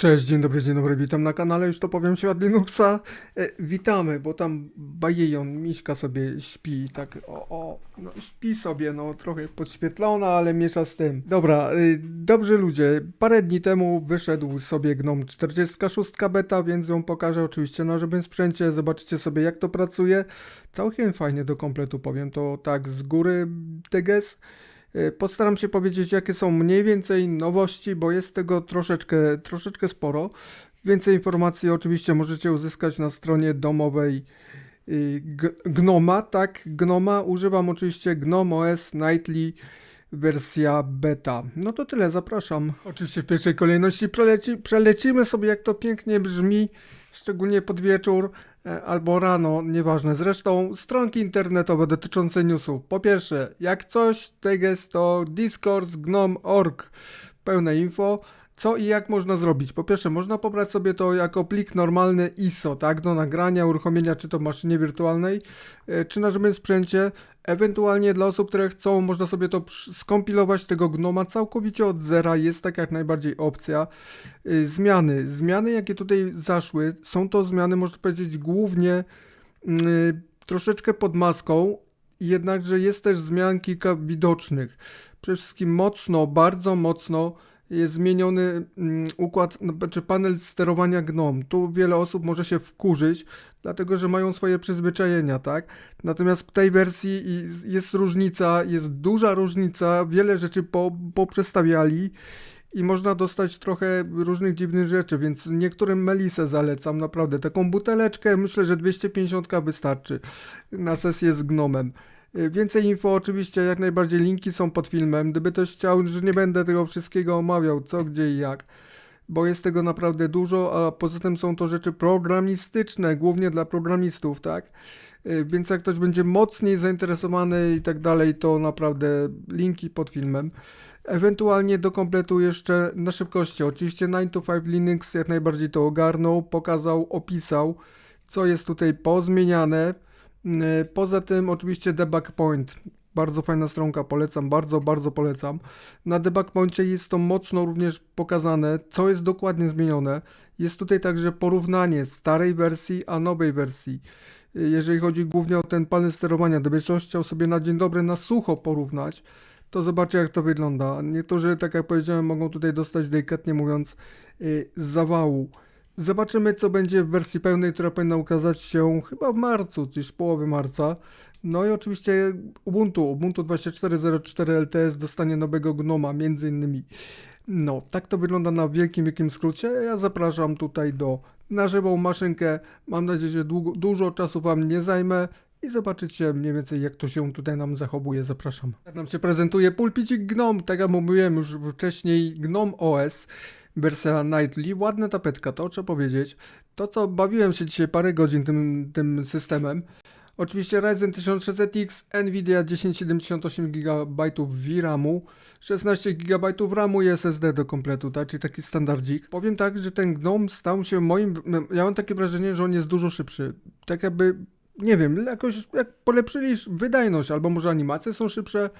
Cześć, dzień dobry, dzień dobry, witam na kanale, już to powiem świat Linuxa. E, witamy, bo tam Bajejon, Miśka sobie śpi, tak o, o, no śpi sobie, no trochę podświetlona, ale miesza z tym. Dobra, y, dobrzy ludzie, parę dni temu wyszedł sobie Gnome 46 beta, więc ją pokażę oczywiście na żywym sprzęcie, zobaczycie sobie jak to pracuje. Całkiem fajnie do kompletu powiem, to tak z góry teges. Y, Postaram się powiedzieć, jakie są mniej więcej nowości, bo jest tego troszeczkę, troszeczkę sporo. Więcej informacji oczywiście możecie uzyskać na stronie domowej y, Gnoma, tak, Gnoma. Używam oczywiście Gnome OS Nightly wersja beta. No to tyle, zapraszam. Oczywiście w pierwszej kolejności przeleci, przelecimy sobie, jak to pięknie brzmi, szczególnie pod wieczór e, albo rano, nieważne. Zresztą stronki internetowe dotyczące newsów. Po pierwsze, jak coś, teges to discourse gnome.org. Pełne info. Co i jak można zrobić? Po pierwsze, można pobrać sobie to jako plik normalny ISO, tak, do nagrania, uruchomienia, czy to maszynie wirtualnej, e, czy na żywym sprzęcie. Ewentualnie dla osób, które chcą, można sobie to skompilować tego gnoma całkowicie od zera, jest tak jak najbardziej opcja. Y, Zmiany, zmiany jakie tutaj zaszły, są to zmiany, można powiedzieć, głównie y, troszeczkę pod maską, jednakże jest też zmian kilka widocznych. Przede wszystkim mocno, bardzo mocno jest zmieniony mm, układ, no, znaczy panel sterowania GNOME. Tu wiele osób może się wkurzyć, dlatego że mają swoje przyzwyczajenia, tak? Natomiast w tej wersji jest różnica, jest duża różnica, wiele rzeczy po, poprzestawiali i można dostać trochę różnych dziwnych rzeczy, więc niektórym Melisę zalecam, naprawdę. Taką buteleczkę myślę, że 250 wystarczy na sesję z Gnomem. Y, Więcej info oczywiście, jak najbardziej linki są pod filmem. Gdyby ktoś chciał, że nie będę tego wszystkiego omawiał, co, gdzie i jak, bo jest tego naprawdę dużo, a poza tym są to rzeczy programistyczne, głównie dla programistów, tak? Y, Więc jak ktoś będzie mocniej zainteresowany i tak dalej, to naprawdę linki pod filmem. Ewentualnie do kompletu jeszcze na szybkości. Oczywiście 9 to 5 Linux jak najbardziej to ogarnął, pokazał, opisał, co jest tutaj pozmieniane. Yy, Poza tym oczywiście Debug Point. Bardzo fajna stronka, polecam, bardzo, bardzo polecam. Na Debug Poincie jest to mocno również pokazane, co jest dokładnie zmienione. Jest tutaj także porównanie starej wersji a nowej wersji. Yy, Jeżeli chodzi głównie o ten panel sterowania, gdybyś ktoś chciał sobie na dzień dobry na sucho porównać, to zobaczę jak to wygląda. Niektórzy, tak jak powiedziałem, mogą tutaj dostać delikatnie mówiąc yy, zawału. Zobaczymy co będzie w wersji pełnej, która powinna ukazać się chyba w marcu, gdzieś w połowie marca. No i oczywiście Ubuntu, Ubuntu 24.04 LTS dostanie nowego Gnoma między innymi. No, tak to wygląda na wielkim, wielkim skrócie. Ja zapraszam tutaj do na żywą maszynkę. Mam nadzieję, że długo, dużo czasu Wam nie zajmę i zobaczycie mniej więcej jak to się tutaj nam zachowuje. Zapraszam. Jak nam się prezentuje pulpicik Gnome, tak jak mówiłem już wcześniej, Gnome OS, wersja Nightly, ładna tapetka, to trzeba powiedzieć. To co bawiłem się dzisiaj parę godzin tym, tym systemem. Oczywiście Ryzen 1600X, Nvidia 1078 GB VRAMu, 16 GB RAMu i SSD do kompletu, tak? czyli taki standardzik. Powiem tak, że ten Gnome stał się moim, ja mam takie wrażenie, że on jest dużo szybszy. Tak jakby, nie wiem, jakoś jak polepszyli wydajność, albo może animacje są szybsze.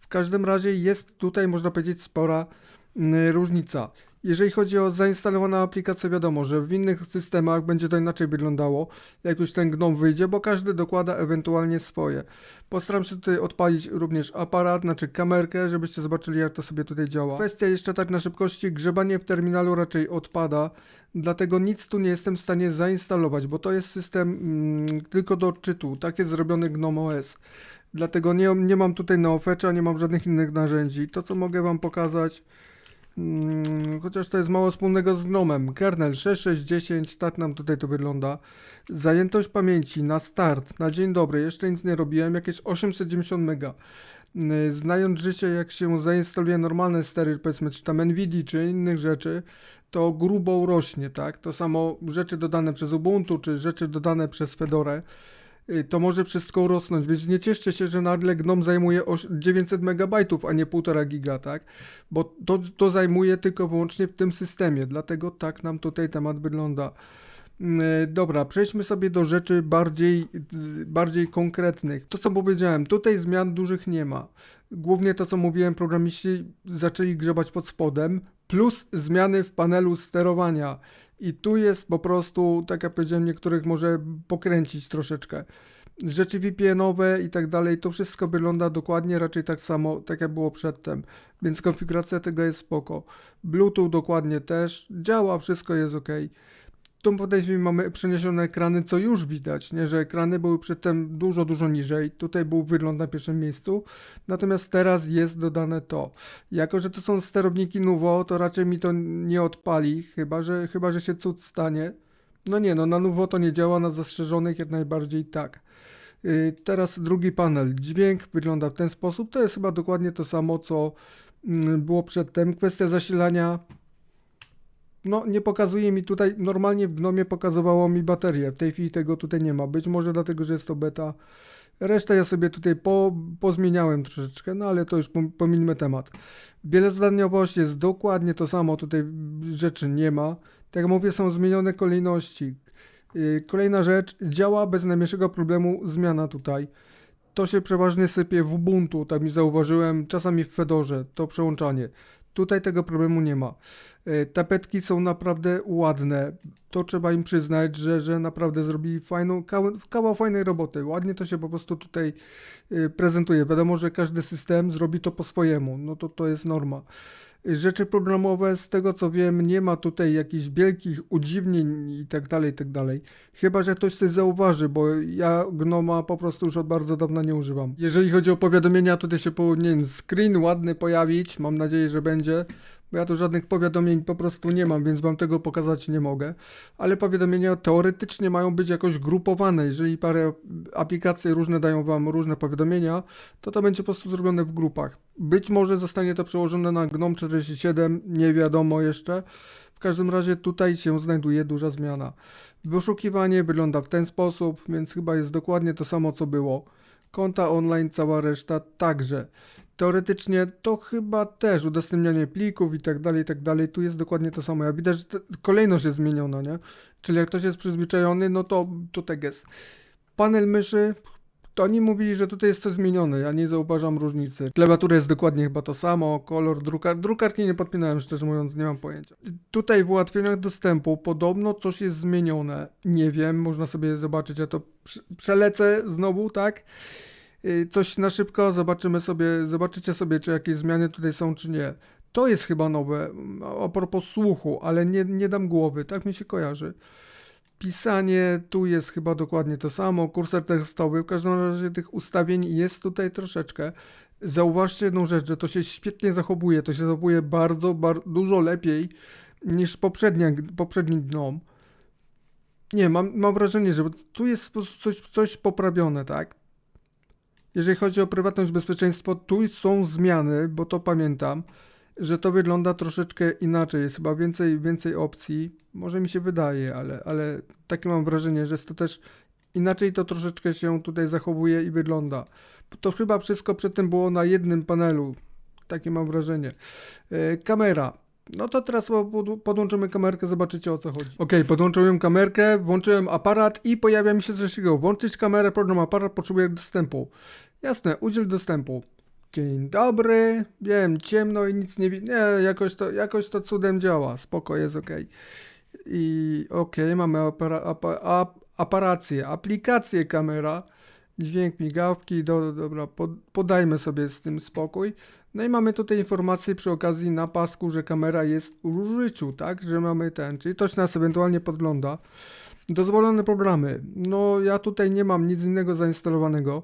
W każdym razie jest tutaj, można powiedzieć, spora mm, różnica. Jeżeli chodzi o zainstalowaną aplikację, wiadomo, że w innych systemach będzie to inaczej wyglądało, jak już ten GNOME wyjdzie, bo każdy dokłada ewentualnie swoje. Postaram się tutaj odpalić również aparat, znaczy kamerkę, żebyście zobaczyli, jak to sobie tutaj działa. Kwestia jeszcze tak na szybkości, grzebanie w terminalu raczej odpada, dlatego nic tu nie jestem w stanie zainstalować, bo to jest system mm, tylko do odczytu, tak jest zrobiony GNOME OS. Dlatego nie, nie mam tutaj Neofetcha, nie mam żadnych innych narzędzi. To, co mogę Wam pokazać, Mm, chociaż to jest mało wspólnego z Gnomem. Kernel 6610, tak nam tutaj to wygląda. Zajętość pamięci na start, na dzień dobry, jeszcze nic nie robiłem, jakieś 890 mega. Mm, Znając życie, jak się zainstaluje normalne stery, powiedzmy, czy tam NVIDIA, czy innych rzeczy, to grubo rośnie, tak? To samo rzeczy dodane przez Ubuntu, czy rzeczy dodane przez Fedorę to może wszystko urosnąć, więc nie cieszcie się, że nagle GNOME zajmuje oś- 900 MB, a nie 1,5 giga, tak? Bo to, to zajmuje tylko wyłącznie w tym systemie, dlatego tak nam tutaj temat wygląda. Mm, e, Dobra, przejdźmy sobie do rzeczy bardziej, y, bardziej konkretnych. To co powiedziałem, tutaj zmian dużych nie ma. Głównie to co mówiłem, programiści zaczęli grzebać pod spodem, plus zmiany w panelu sterowania. I tu jest po prostu, tak jak powiedziałem, niektórych może pokręcić troszeczkę. Rzeczy VPN-owe i tak dalej, to wszystko wygląda dokładnie raczej tak samo, tak jak było przedtem. Więc konfiguracja tego jest spoko. Bluetooth dokładnie też, działa, wszystko jest ok. Tu podejście mamy przeniesione ekrany, co już widać, nie? że ekrany były przedtem dużo, dużo niżej. Tutaj był wygląd na pierwszym miejscu, natomiast teraz jest dodane to. Jako, że to są sterowniki Nuvo, to raczej mi to nie odpali, chyba że, chyba, że się cud stanie. No nie, no na Nuvo to nie działa, na zastrzeżonych jak najbardziej tak. Yy, teraz drugi panel. Dźwięk wygląda w ten sposób. To jest chyba dokładnie to samo, co mm, było przedtem. Kwestia zasilania no, nie pokazuje mi tutaj, normalnie w Gnomie pokazywało mi baterię, w tej chwili tego tutaj nie ma, być może dlatego, że jest to beta. Resztę ja sobie tutaj po, pozmieniałem troszeczkę, no ale to już pom- pomińmy temat. Wielozdaniowość jest dokładnie to samo, tutaj rzeczy nie ma. Tak jak mówię, są zmienione kolejności. Yy, Kolejna rzecz, działa bez najmniejszego problemu zmiana tutaj. To się przeważnie sypie w Ubuntu, tak mi zauważyłem, czasami w Fedorze, to przełączanie. Tutaj tego problemu nie ma. E, Tapetki są naprawdę ładne. To trzeba im przyznać, że, że naprawdę zrobili fajną, kawał, fajnej roboty. Ładnie to się po prostu tutaj e, prezentuje. Wiadomo, że każdy system zrobi to po swojemu. No to to jest norma. Rzeczy programowe, z tego co wiem, nie ma tutaj jakichś wielkich udziwnień i tak dalej, i tak dalej. Chyba, że ktoś coś zauważy, bo ja Gnoma po prostu już od bardzo dawna nie używam. Jeżeli chodzi o powiadomienia, tutaj się powinien screen ładny pojawić. Mam nadzieję, że będzie. Bo ja tu żadnych powiadomień po prostu nie mam, więc wam tego pokazać nie mogę. Ale powiadomienia teoretycznie mają być jakoś grupowane. Jeżeli parę aplikacji różne dają wam różne powiadomienia, to to będzie po prostu zrobione w grupach. Być może zostanie to przełożone na GNOME 47, nie wiadomo jeszcze. W każdym razie tutaj się znajduje duża zmiana. Wyszukiwanie wygląda w ten sposób, więc chyba jest dokładnie to samo co było. Konta online, cała reszta także. Teoretycznie to chyba też udostępnianie plików i tak dalej, i tak dalej. Tu jest dokładnie to samo. Jak widać, że kolejność jest zmieniona, nie? Czyli jak ktoś jest przyzwyczajony, no to, to tak jest. Panel myszy, to oni mówili, że tutaj jest coś zmienione. Ja nie zauważam różnicy. Klawiatura jest dokładnie chyba to samo, kolor drukar. Drukarki nie podpinałem, szczerze mówiąc, nie mam pojęcia. Tutaj w ułatwieniach dostępu podobno coś jest zmienione. Nie wiem, można sobie zobaczyć. Ja to prze- przelecę znowu, tak? Y, Coś na szybko, zobaczymy sobie, zobaczycie sobie, czy jakieś zmiany tutaj są, czy nie. To jest chyba nowe, mm, a propos słuchu, ale nie, nie dam głowy, tak mi się kojarzy. Pisanie, tu jest chyba dokładnie to samo, kursor tekstowy, w każdym razie tych ustawień jest tutaj troszeczkę. Zauważcie jedną rzecz, że to się świetnie zachowuje, to się zachowuje bardzo, bardzo dużo lepiej niż poprzednia, poprzedni GNOME. Nie, mam, mam wrażenie, że tu jest coś, coś poprawione, tak? Jeżeli chodzi o prywatność, bezpieczeństwo, tu są zmiany, bo to pamiętam, że to wygląda troszeczkę inaczej. Jest chyba więcej, więcej opcji. Może mi się wydaje, ale, ale takie mam wrażenie, że jest to też inaczej to troszeczkę się tutaj zachowuje i wygląda. To chyba wszystko przedtem było na jednym panelu. Takie mam wrażenie. E, kamera. No to teraz pod- podłączymy kamerkę, zobaczycie o co chodzi. Ok, podłączyłem kamerkę, włączyłem aparat i pojawia mi się coś takiego. Włączyć kamerę, program aparat potrzebuje dostępu. Jasne, udziel dostępu. Dzień dobry, wiem, ciemno i nic nie widzę. Nie, jakoś to, jakoś to cudem działa, spoko, jest ok. I ok, mamy apara, apa, ap, aparację, aplikację kamera, dźwięk migawki, do, dobra, pod, podajmy sobie z tym spokój. No i mamy tutaj informację przy okazji na pasku, że kamera jest w użyciu, tak, że mamy ten, czyli ktoś nas ewentualnie podgląda. Dozwolone programy. No ja tutaj nie mam nic innego zainstalowanego.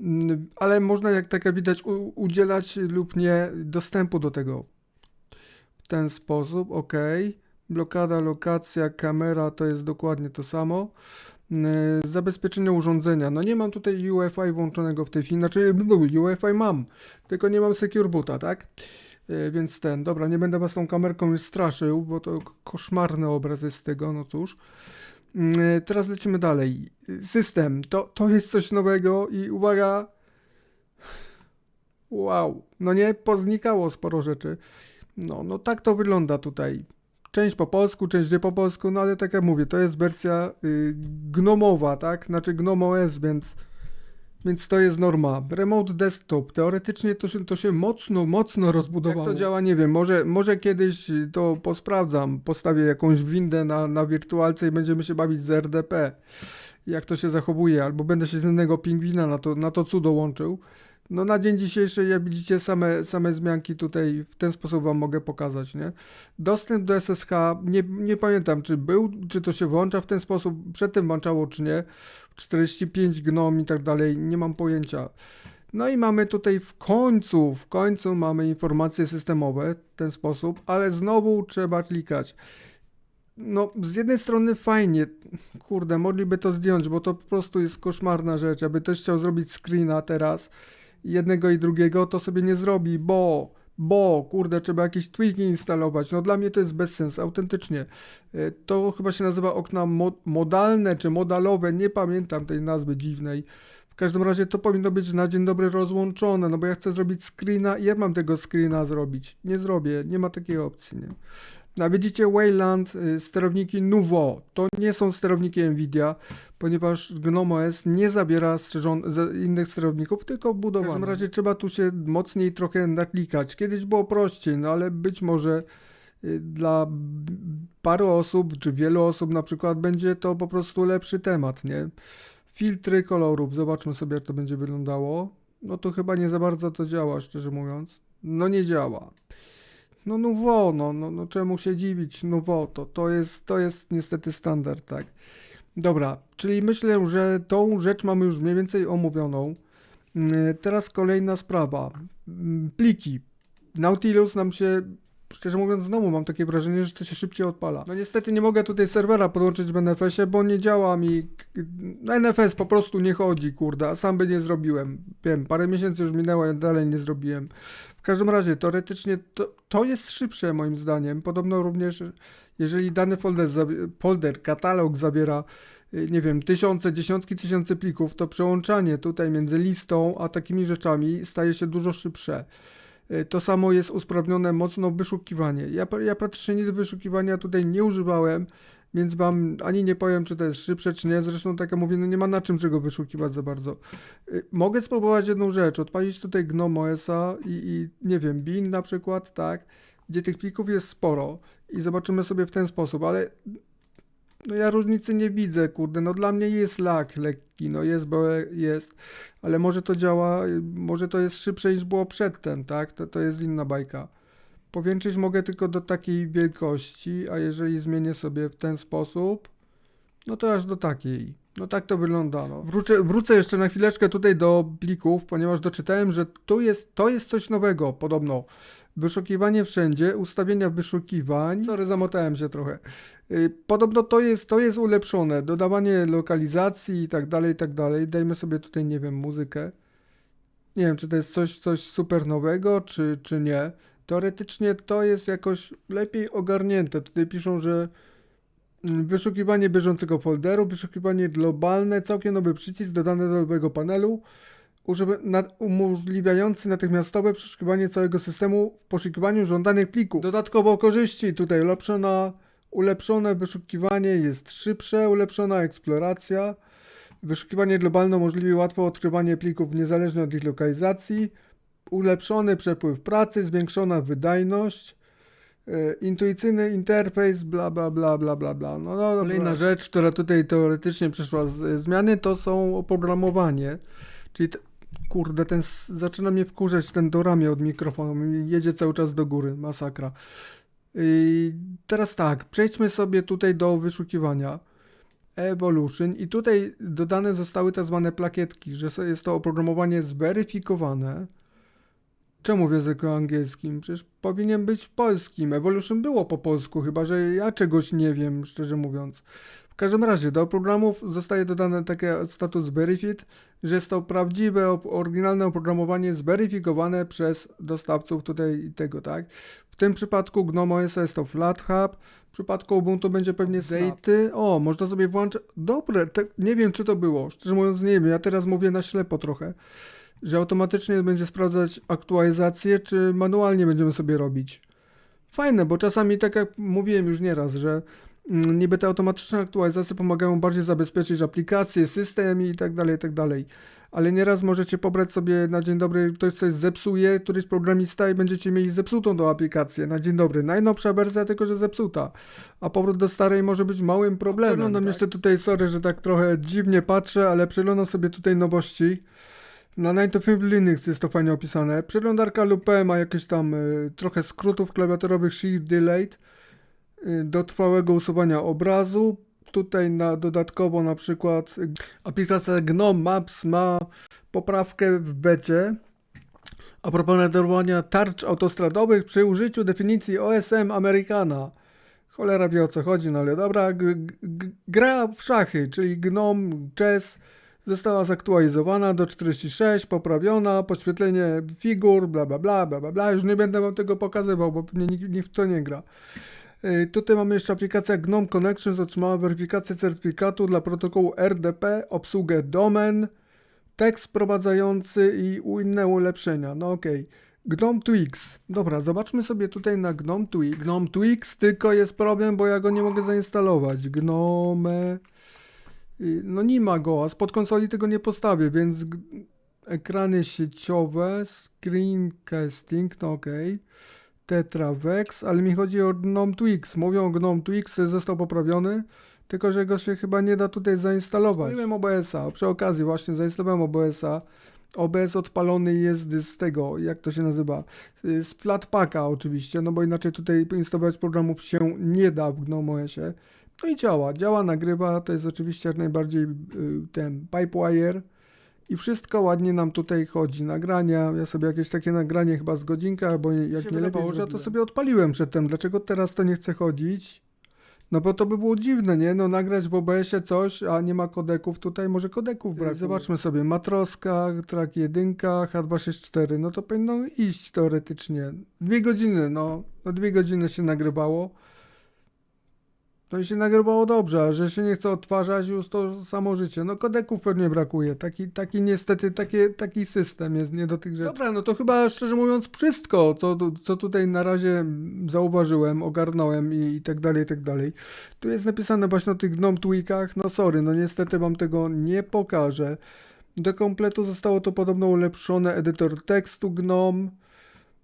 Mm, ale można, jak tak widać, udzielać lub nie dostępu do tego w ten sposób. OK. Blokada, lokacja, kamera to jest dokładnie to samo. Mm, Zabezpieczenie urządzenia. No nie mam tutaj UEFI włączonego w tej chwili. Znaczy, UEFI mam, tylko nie mam Secure Boota, tak? E, Więc ten, dobra, nie będę was tą kamerką już straszył, bo to koszmarny obraz jest z tego, no cóż. Mm, e, Teraz lecimy dalej. System. To, to jest coś nowego i uwaga. Wow. No nie, poznikało sporo rzeczy. No, no tak to wygląda tutaj. część po polsku, część nie po polsku, no ale tak jak mówię, to jest wersja y, gnomowa, tak? Znaczy GNOME OS, więc, więc to jest norma. Remote desktop, teoretycznie to się, to się mocno, mocno rozbudowało. Jak to działa, nie wiem, może, może kiedyś to posprawdzam, postawię jakąś windę na, na wirtualce i będziemy się bawić z RDP, jak to się zachowuje, albo będę się z innego pingwina na to, na to cudo łączył. No na dzień dzisiejszy, jak widzicie, same, same zmianki tutaj w ten sposób wam mogę pokazać, nie? Dostęp do SSH, nie, nie pamiętam, czy był, czy to się włącza w ten sposób, przedtem włączało, czy nie. 45 GNOM i tak dalej, nie mam pojęcia. No i mamy tutaj w końcu, w końcu mamy informacje systemowe w ten sposób, ale znowu trzeba klikać. No, z jednej strony fajnie, kurde, mogliby to zdjąć, bo to po prostu jest koszmarna rzecz. Aby ktoś chciał zrobić screena teraz, jednego i drugiego, to sobie nie zrobi, bo, bo, kurde, trzeba jakieś tweaki instalować. No dla mnie to jest bez sensu, autentycznie. E, To chyba się nazywa okna mo modalne czy modalowe, nie pamiętam tej nazwy dziwnej. W każdym razie to powinno być na dzień dobry rozłączone, no bo ja chcę zrobić screena i ja mam tego screena zrobić. Nie zrobię, nie ma takiej opcji, nie? No, widzicie Wayland, y, sterowniki Nuvo. To nie są sterowniki Nvidia, ponieważ GNOME OS nie zabiera innych sterowników, tylko budowanych. W każdym razie trzeba tu się mocniej trochę naklikać. Kiedyś było prościej, no ale być może y, dla paru osób, czy wielu osób na przykład będzie to po prostu lepszy temat, nie? Filtry kolorów, zobaczmy sobie jak to będzie wyglądało. No to chyba nie za bardzo to działa, szczerze mówiąc. No nie działa. No nouveau, no, no, no czemu się dziwić, nouveau, to, to, jest, to jest niestety standard, tak. Dobra, czyli myślę, że tą rzecz mamy już mniej więcej omówioną. Mm, Teraz kolejna sprawa. Mm, Pliki. Nautilus nam się, szczerze mówiąc, znowu mam takie wrażenie, że to się szybciej odpala. No niestety nie mogę tutaj serwera podłączyć w NFS-ie, bo nie działa mi. NFS po prostu nie chodzi, kurde, a sam by nie zrobiłem. Wiem, parę miesięcy już minęło, ja dalej nie zrobiłem. W każdym razie, teoretycznie to, to jest szybsze moim zdaniem. Podobno również, jeżeli dany folder, folder katalog zawiera, y, nie wiem, tysiące, dziesiątki tysięcy plików, to przełączanie tutaj między listą a takimi rzeczami staje się dużo szybsze. Y, To samo jest usprawnione mocno wyszukiwanie. Ja, ja praktycznie nic wyszukiwania tutaj nie używałem, więc wam ani nie powiem, czy to jest szybsze, czy nie. Zresztą, tak jak mówię, no nie ma na czym czego wyszukiwać za bardzo. Y, Mogę spróbować jedną rzecz, odpalić tutaj GNOME OS-a i, i nie wiem, bin na przykład, tak, gdzie tych plików jest sporo i zobaczymy sobie w ten sposób, ale no ja różnicy nie widzę, kurde, no dla mnie jest lag lekki, no jest, bo jest, ale może to działa, może to jest szybsze niż było przedtem, tak, to, to jest inna bajka. Powiększyć mogę tylko do takiej wielkości, a jeżeli zmienię sobie w ten sposób, no to aż do takiej. No tak to wygląda. No. Wrócę, wrócę jeszcze na chwileczkę tutaj do plików, ponieważ doczytałem, że tu jest, to jest coś nowego podobno. Wyszukiwanie wszędzie, ustawienia wyszukiwań. Sorry, zamotałem się trochę. Y, Podobno to jest, to jest ulepszone. Dodawanie lokalizacji i tak dalej, i tak dalej. Dajmy sobie tutaj, nie wiem, muzykę. Nie wiem, czy to jest coś, coś super nowego, czy, czy nie. Teoretycznie to jest jakoś lepiej ogarnięte. Tutaj piszą, że Mm, Wyszukiwanie bieżącego folderu, wyszukiwanie globalne, całkiem nowy przycisk dodany do nowego panelu, umożliwiający natychmiastowe przeszukiwanie całego systemu w poszukiwaniu żądanych plików. Dodatkowo korzyści, tutaj ulepszona, ulepszone wyszukiwanie jest szybsze, ulepszona eksploracja, wyszukiwanie globalne umożliwi łatwe odkrywanie plików niezależnie od ich lokalizacji, ulepszony przepływ pracy, zwiększona wydajność, E, intuicyjny interfejs, bla, bla, bla, bla, bla, bla. No, no, Kolejna rzecz, która tutaj teoretycznie przeszła z, zmiany, to są oprogramowanie. Czyli, kurde, ten, zaczyna mnie wkurzać ten do ramię od mikrofonu, mi jedzie cały czas do góry, masakra. I teraz tak, przejdźmy sobie tutaj do wyszukiwania. Evolution i tutaj dodane zostały tak zwane plakietki, że jest to oprogramowanie zweryfikowane. Czemu w języku angielskim? Przecież powinien być polskim. Evolution było po polsku, chyba że ja czegoś nie wiem, szczerze mówiąc. W każdym razie do programów zostaje dodany taki status verified, że jest to prawdziwe, oryginalne oprogramowanie zweryfikowane przez dostawców tutaj i tego, tak? W tym przypadku GNOME OS jest to FlatHub, w przypadku Ubuntu będzie pewnie Zety. O, można sobie włączyć. Dobre, te, nie wiem czy to było. Szczerze mówiąc, nie wiem. Ja teraz mówię na ślepo trochę że automatycznie będzie sprawdzać aktualizację, czy manualnie będziemy sobie robić. fajne, bo czasami tak jak mówiłem już nieraz, że mm, niby te automatyczne aktualizacje pomagają bardziej zabezpieczyć aplikacje, system i tak dalej, i tak dalej. Ale nieraz możecie pobrać sobie na dzień dobry, ktoś coś zepsuje, któryś programista i będziecie mieli zepsutą tą aplikację na dzień dobry. Najnowsza wersja, tylko że zepsuta. A powrót do starej może być małym problemem. Przeglądam jeszcze tutaj, sorry, że tak trochę dziwnie patrzę, ale przeglądam sobie tutaj nowości. Na 9 to 5 Linux jest to fajnie opisane. Przeglądarka Lupe ma jakieś tam y, trochę skrótów klawiaturowych Shift Delayed y, do trwałego usuwania obrazu. Tutaj na, dodatkowo na przykład y, aplikacja GNOME Maps ma poprawkę w becie a propos nadarowania tarcz autostradowych przy użyciu definicji OSM Americana. Cholera wie o co chodzi, no ale dobra. G- gra w szachy, czyli GNOME Chess została zaktualizowana do 46, poprawiona, podświetlenie figur, bla bla bla, bla bla bla. Już nie będę wam tego pokazywał, bo nikt, nikt w to nie gra. Yy, Tutaj mamy jeszcze aplikacja GNOME Connections, otrzymała weryfikację certyfikatu dla protokołu RDP, obsługę domen, tekst wprowadzający i inne ulepszenia. No okej. GNOME Twix. Dobra, zobaczmy sobie tutaj na GNOME Twix. GNOME Twix, tylko jest problem, bo ja go nie mogę zainstalować. GNOME... No nie ma go, a spod konsoli tego nie postawię, więc ekrany sieciowe, screencasting, no okej. Tetravex, ale mi chodzi o GNOME Twix. Mówią o GNOME Twix, który został poprawiony, tylko że go się chyba nie da tutaj zainstalować. Byłem OBS-a, przy okazji właśnie zainstalowałem OBS-a. OBS odpalony jest z tego, jak to się nazywa, y, z Flatpaka oczywiście, no bo inaczej tutaj instalować programów się nie da w GNOME OS-ie. No i działa, działa, nagrywa, to jest oczywiście jak najbardziej y, ten Pipewire i wszystko ładnie nam tutaj chodzi. Nagrania, ja sobie jakieś takie nagranie chyba z godzinka, bo jak nie wydawało, że to sobie odpaliłem przedtem. Dlaczego teraz to nie chce chodzić? No bo to by było dziwne, nie? No nagrać w OBS-ie coś, a nie ma kodeków tutaj, może kodeków brakuje. Zobaczmy sobie, Matroska, track 1, H264, no to powinno iść teoretycznie. Dwie godziny, no, no dwie godziny się nagrywało. I się nagrywało dobrze, a że się nie chce odtwarzać już to samo życie. No kodeków pewnie brakuje. Taki, taki niestety, takie, taki system jest nie do tych rzeczy. Dobra, no to chyba szczerze mówiąc wszystko, co, co tutaj na razie zauważyłem, ogarnąłem i, i tak dalej, i tak dalej. Tu jest napisane właśnie o tych GNOME tweakach. No sorry, no niestety wam tego nie pokażę. Do kompletu zostało to podobno ulepszone edytor tekstu GNOME.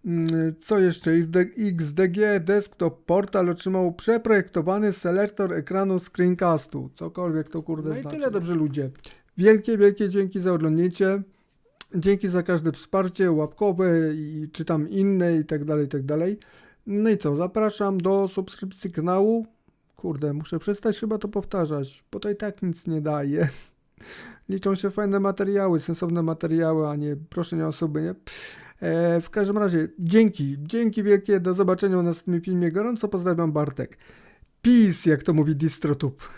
Mm, Co jeszcze? XD- XDG Desktop Portal otrzymał przeprojektowany selektor ekranu screencastu. Cokolwiek to kurde No i znaczy. tyle, dobrze ludzie. Wielkie, wielkie dzięki za oglądnięcie. Dzięki za każde wsparcie łapkowe i czy tam inne i tak dalej, i tak dalej. No i co? Zapraszam do subskrypcji kanału. Kurde, muszę przestać chyba to powtarzać, bo to i tak nic nie daje. Liczą się fajne materiały, sensowne materiały, a nie proszenia osoby, nie? E, w każdym razie, dzięki, dzięki wielkie, do zobaczenia w następnym filmie. Gorąco pozdrawiam Bartek. Peace, jak to mówi DistroTube.